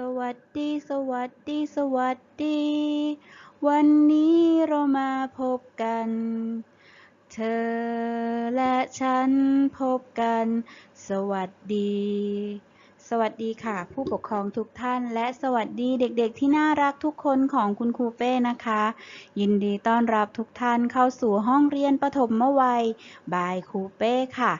สวัสดี สวัสดี สวัสดี วันนี้เรามาพบกัน เธอและฉันพบกัน สวัสดี สวัสดีค่ะ ผู้ปกครองทุกท่าน และสวัสดีเด็กๆที่น่ารักทุกคนของคุณครูเป้นะคะ ยินดีต้อนรับทุกท่านเข้าสู่ห้องเรียนประถมวัยบายครูเป้ค่ะ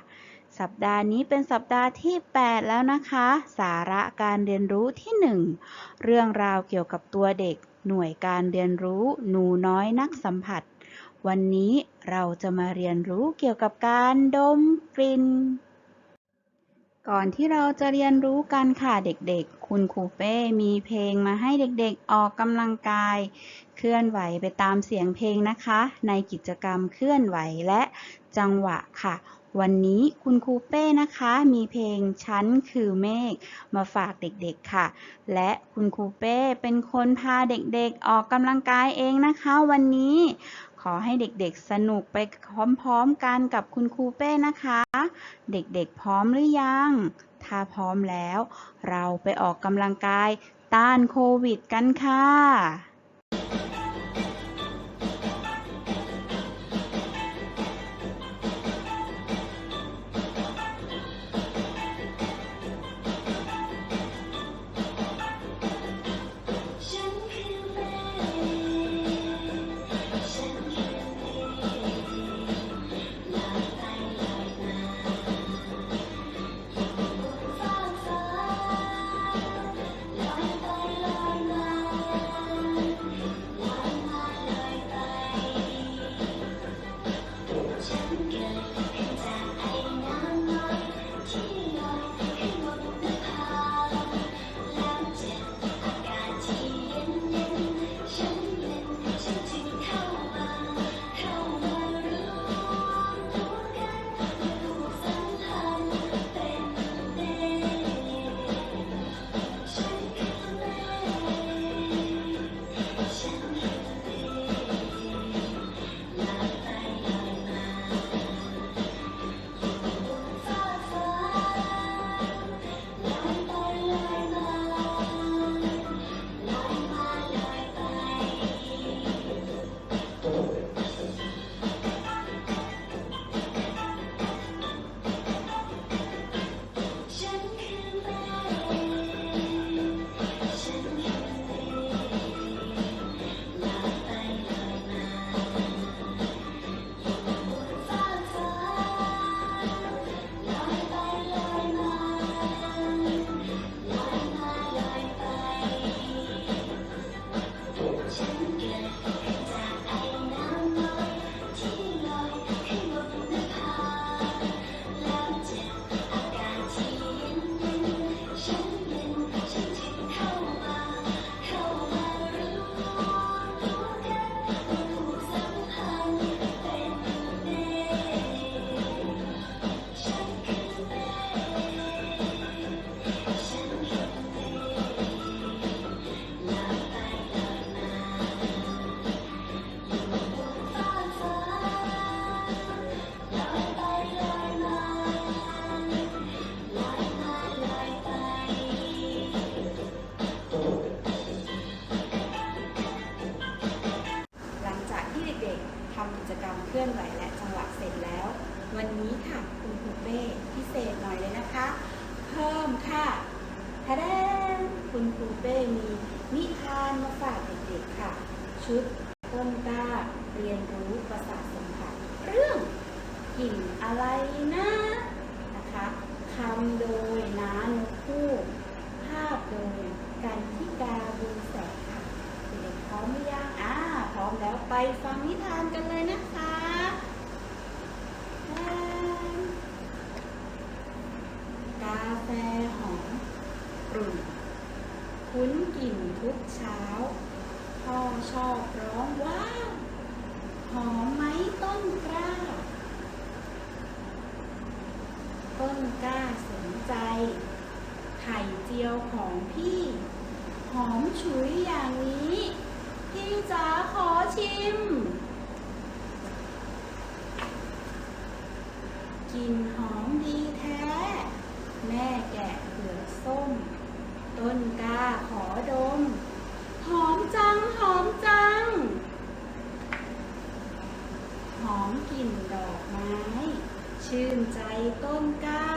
สัปดาห์นี้เป็นสัปดาห์ที่ 8 แล้วนะคะ สาระการเรียนรู้ที่ 1 เรื่องราวเกี่ยวกับตัวเด็ก หน่วยการเรียนรู้หนูน้อยนักสัมผัส วันนี้เราจะมาเรียนรู้เกี่ยวกับการดมกลิ่น ก่อนที่เราจะเรียนรู้กันค่ะเด็กๆ คุณครูเป้มีเพลงมาให้เด็กๆออกกำลังกาย เคลื่อนไหวไปตามเสียงเพลงนะคะ ในกิจกรรมเคลื่อนไหวและจังหวะค่ะ วันนี้คุณครูเป้นะคะ มีเพลงฉันคือเมฆมาฝากเด็กๆค่ะ และคุณครูเป้เป็นคนพาเด็กๆออกกำลังกายเองนะคะ วันนี้ ขอให้เด็กๆสนุกไปพร้อมๆกันกับคุณครูเป้นะคะ เด็กๆพร้อมหรือยัง ถ้าพร้อมแล้ว เราไปออกกำลังกายต้านโควิดกันค่ะ ค่ะ คุณคูเป้พิเศษหน่อยเลยนะคะ เพิ่มค่ะทะแดนคุณคูเป้มีนิทานมาฝากเด็กๆค่ะ ชุดต้นกล้าเรียนรู้ประสาทสัมผัสเรื่องกลิ่นอะไรนะนะคะคำโดยน้านกคู่ภาพโดยกันทิกาบุญแสงค่ะเด็กๆพร้อมหรือยังอ่าพร้อมแล้วไปฟังนิทานกันเลยนะคะแทนกาแฟหอมกรุ่น คุ้นกลิ่นทุก เช้า พ่อชอบร้องว้าวหอมไหมต้นกล้า ต้นกล้าสนใจ ไข่เจียวของพี่ หอมฉุยอย่างนี้ พี่จ๋าขอชิมกลิ่นหอมดีแท้ แม่แกะเปลือกส้ม ต้นกล้าขอดม หอมจัง หอมจัง หอมกลิ่นดอกไม้ ชื่นใจต้นกล้า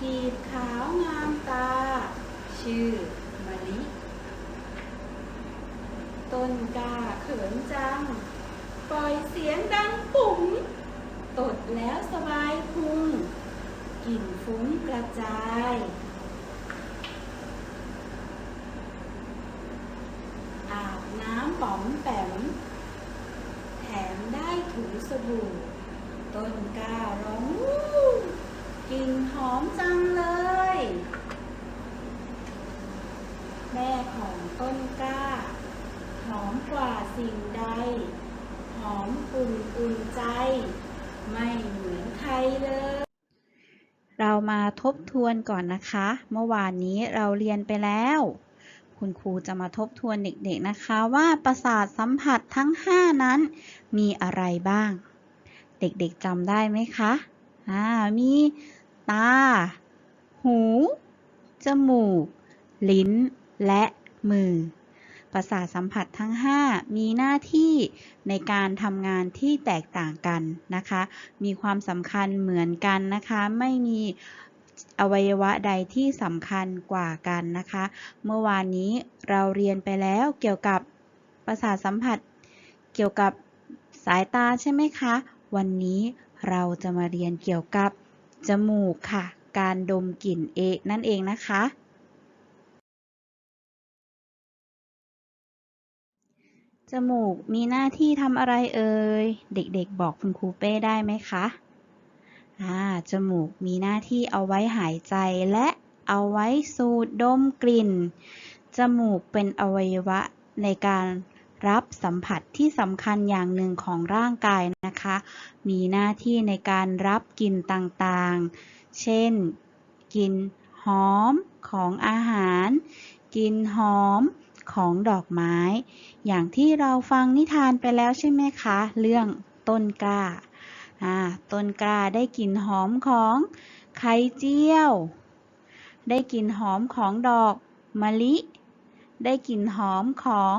กีบขาวงามตา ชื่อมะลิ ต้นกล้าเขินจัง ปล่อยเสียงดังปุ๋งตดแล้วสบายพุงกลิ่นฟุ้งกระจาย อาบน้ำป๋อม แปม แถมได้ถูสบู่ ต้นกล้าร้องกลิ่นหอมจังเลย แม่ของต้นกล้า หอมกว่าสิ่งใด หอมอุ่นอุ่นใจ ไม่เหมือนใครเลยเรามาทบทวนก่อนนะคะ เมื่อวานนี้เราเรียนไปแล้ว คุณครูจะมาทบทวนเด็กๆนะคะว่าประสาทสัมผัสทั้ง 5 นั้น มีอะไรบ้าง เด็กๆจำได้ไหมคะอ่ามีตา หู จมูก ลิ้น และมือ ประสาทสัมผัสทั้ง 5 มีหน้าที่ในการทำงานที่แตกต่างกันนะคะ มีความสำคัญเหมือนกันนะคะ ไม่มี อวัยวะใดที่สำคัญกว่ากันนะคะ เมื่อวานนี้เราเรียนไปแล้วเกี่ยวกับประสาทสัมผัส เกี่ยวกับสายตาใช่ไหมคะ วันนี้เราจะมาเรียนเกี่ยวกับจมูกค่ะ การดมกลิ่นเอกนั่นเองนะคะ จมูกมีหน้าที่ทำอะไรเอ่ย เด็กๆบอกคุณครูเป้ได้ไหมคะ จมูกมีหน้าที่เอาไว้หายใจและเอาไว้สูดดมกลิ่น จมูกเป็นอวัยวะในการรับสัมผัสที่สำคัญอย่างหนึ่งของร่างกายนะคะ มีหน้าที่ในการรับกลิ่นต่างๆ เช่น กลิ่นหอมของอาหาร กลิ่นหอมของดอกไม้ อย่างที่เราฟังนิทานไปแล้วใช่ไหมคะ เรื่องต้นกล้าอ่า ต้นกล้าได้กลิ่นหอมของไข่เจียว ได้กลิ่นหอมของดอกมะลิ ได้กลิ่นหอมของ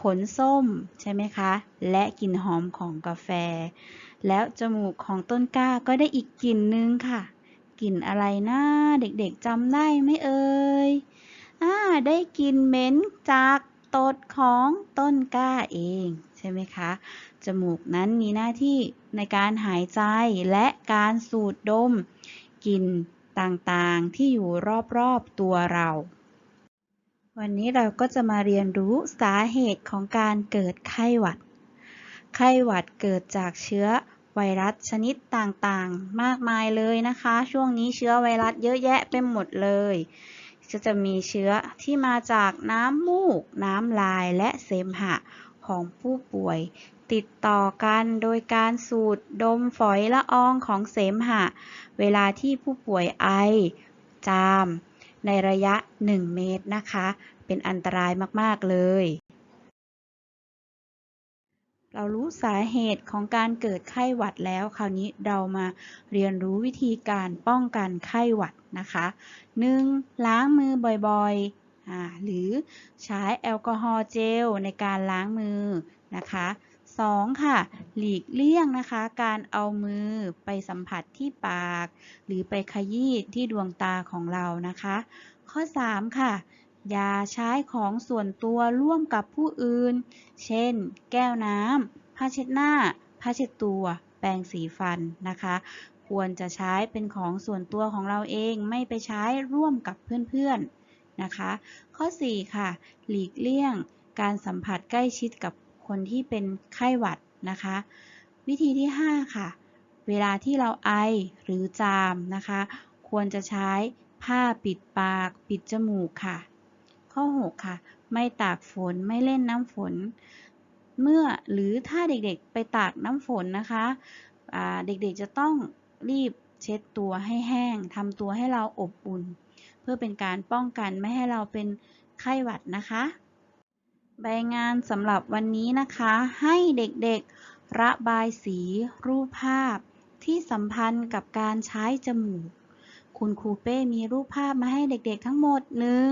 ผลส้มใช่ไหมคะ และกลิ่นหอมของกาแฟ แล้วจมูกของต้นกล้าก็ได้อีกกลิ่นนึงค่ะ กลิ่นอะไรนะเด็กๆจำได้ไหมเอ่ยอ่าได้กลิ่นเหม็นจากตดของต้นกล้าเอง ใช่ไหมคะ จมูกนั้นมีหน้าที่ในการหายใจและการสูดดมกลิ่นต่างๆที่อยู่รอบๆตัวเรา วันนี้เราก็จะมาเรียนรู้สาเหตุของการเกิดไข้หวัด ไข้หวัดเกิดจากเชื้อไวรัสชนิดต่างๆ มากมายเลยนะคะ ช่วงนี้เชื้อไวรัสเยอะแยะไปหมดเลยก็จะมีเชื้อที่มาจากน้ำมูก น้ำลายและเสมหะ ของผู้ป่วย ติดต่อกันโดยการสูดดมฝอยละอองของเสมหะ เวลาที่ผู้ป่วยไอ จาม ในระยะ 1 เมตรนะคะ เป็นอันตรายมาก ๆ เลย เรารู้สาเหตุของการเกิดไข้หวัดแล้ว คราวนี้เรามาเรียนรู้วิธีการป้องกันไข้หวัดนะคะ 1. ล้างมือบ่อยๆ หรือใช้แอลกอฮอล์เจลในการล้างมือนะคะ 2. ค่ะ หลีกเลี่ยงนะคะ การเอามือไปสัมผัสที่ปาก หรือไปขยี้ที่ดวงตาของเรานะคะ ข้อ 3 ค่ะ อย่าใช้ของส่วนตัวร่วมกับผู้อื่น เช่น แก้วน้ำผ้าเช็ดหน้า ผ้าเช็ดตัว แปรงสีฟันนะคะ ควรจะใช้เป็นของส่วนตัวของเราเองไม่ไปใช้ร่วมกับเพื่อนๆ นะคะ ข้อ 4 ค่ะ หลีกเลี่ยง การสัมผัสใกล้ชิดกับคนที่เป็นไข้หวัดนะคะ วิธีที่ 5 ค่ะ เวลาที่เราไอหรือจามนะคะ ควรจะใช้ผ้าปิดปาก ปิดจมูกค่ะ ข้อ 6 ค่ะ ไม่ตากฝนไม่เล่นน้ำฝน เมื่อหรือถ้าเด็กๆไปตากน้ำฝนนะคะเด็กๆจะต้องรีบเช็ดตัวให้แห้งทำตัวให้เราอบอุ่น พื่อเป็นการป้องกันไม่ให้เราเป็นไข้หวัดนะคะ ใบงานสำหรับวันนี้นะคะ ให้เด็กๆระบายสีรูปภาพที่สัมพันธ์กับการใช้จมูก คุณครูเป้มีรูปภาพมาให้เด็กๆทั้งหมด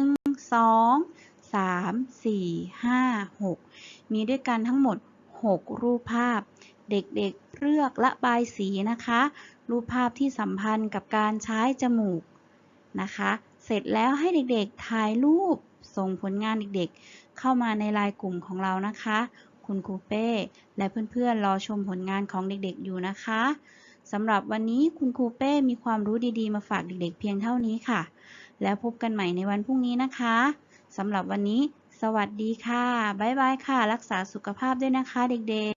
1 2 3 4 5 6 มีด้วยกันทั้งหมด 6 รูปภาพ เด็กๆเลือกระบายสีนะคะ รูปภาพที่สัมพันธ์กับการใช้จมูกนะคะ เสร็จแล้วให้เด็กๆถ่ายรูปส่งผลงานเด็กๆ เข้ามาในไลน์กลุ่มของเรานะคะ คุณครูเป้ และเพื่อนๆรอชมผลงานของเด็กๆอยู่นะคะสำหรับวันนี้คุณครูเป้มีความรู้ดีๆ มาฝากเด็กๆ เพียงเท่านี้ค่ะ แล้วพบกันใหม่ในวันพรุ่งนี้นะคะสำหรับวันนี้ สวัสดีค่ะ บ๊ายบายค่ะ รักษาสุขภาพด้วยนะคะเด็กๆ